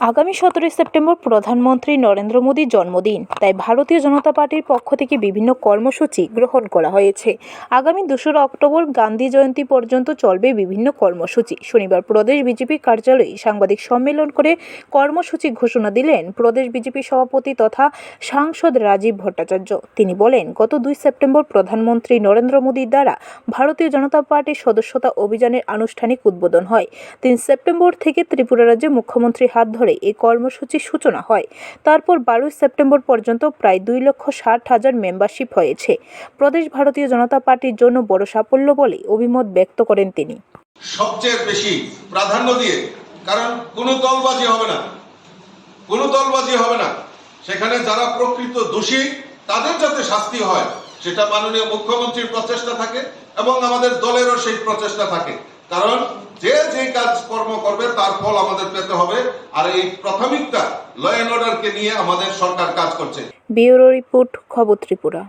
আগামী সতেরোই সেপ্টেম্বর প্রধানমন্ত্রী নরেন্দ্র মোদীর জন্মদিন। তাই ভারতীয় জনতা পার্টির পক্ষ থেকে বিভিন্ন কর্মসূচি গ্রহণ করা হয়েছে। আগামী দোসরা অক্টোবর গান্ধী জয়ন্তী পর্যন্ত চলবে বিভিন্ন কর্মসূচি। শনিবার প্রদেশ বিজেপি কার্যালয়ে সাংবাদিক সম্মেলন করে কর্মসূচি ঘোষণা দিলেন প্রদেশ বিজেপি সভাপতি তথা সাংসদ রাজীব ভট্টাচার্য। তিনি বলেন, গত দুই সেপ্টেম্বর প্রধানমন্ত্রী নরেন্দ্র মোদীর দ্বারা ভারতীয় জনতা পার্টির সদস্যতা অভিযানের আনুষ্ঠানিক উদ্বোধন হয়। তিন সেপ্টেম্বর থেকে ত্রিপুরা রাজ্যে মুখ্যমন্ত্রীর হাত ধরে এই কর্মসূচির সূচনা হয়। তারপর বারোই সেপ্টেম্বর পর্যন্ত প্রায় দুই লক্ষ ষাট হাজার মেম্বারশিপ হয়েছে। প্রদেশ ভারতীয় জনতা পার্টির জন্য বড় সাফল্য বলে অভিমত ব্যক্ত করেন তিনি। সবচেয়ে বেশি প্রাধান্য দিয়ে, কারণ কোনো দলবাজি হবে না। কোনো দলবাজি হবে না। সেখানে যারা প্রকৃত দোষী, তাদের যাতে শাস্তি হয়, সেটা মাননীয় মুখ্যমন্ত্রীর প্রচেষ্টা থাকে এবং আমাদের দলেরও সেই প্রচেষ্টা থাকে। কারণ যে যে কাজ কর্ম করবে তার ফল আমাদের পেতে হবে। আর এই প্রাথমিকটা ল অ্যান্ড অর্ডারকে নিয়ে আমাদের সরকার কাজ করছে। ব্যুরো রিপোর্ট খবর ত্রিপুরা।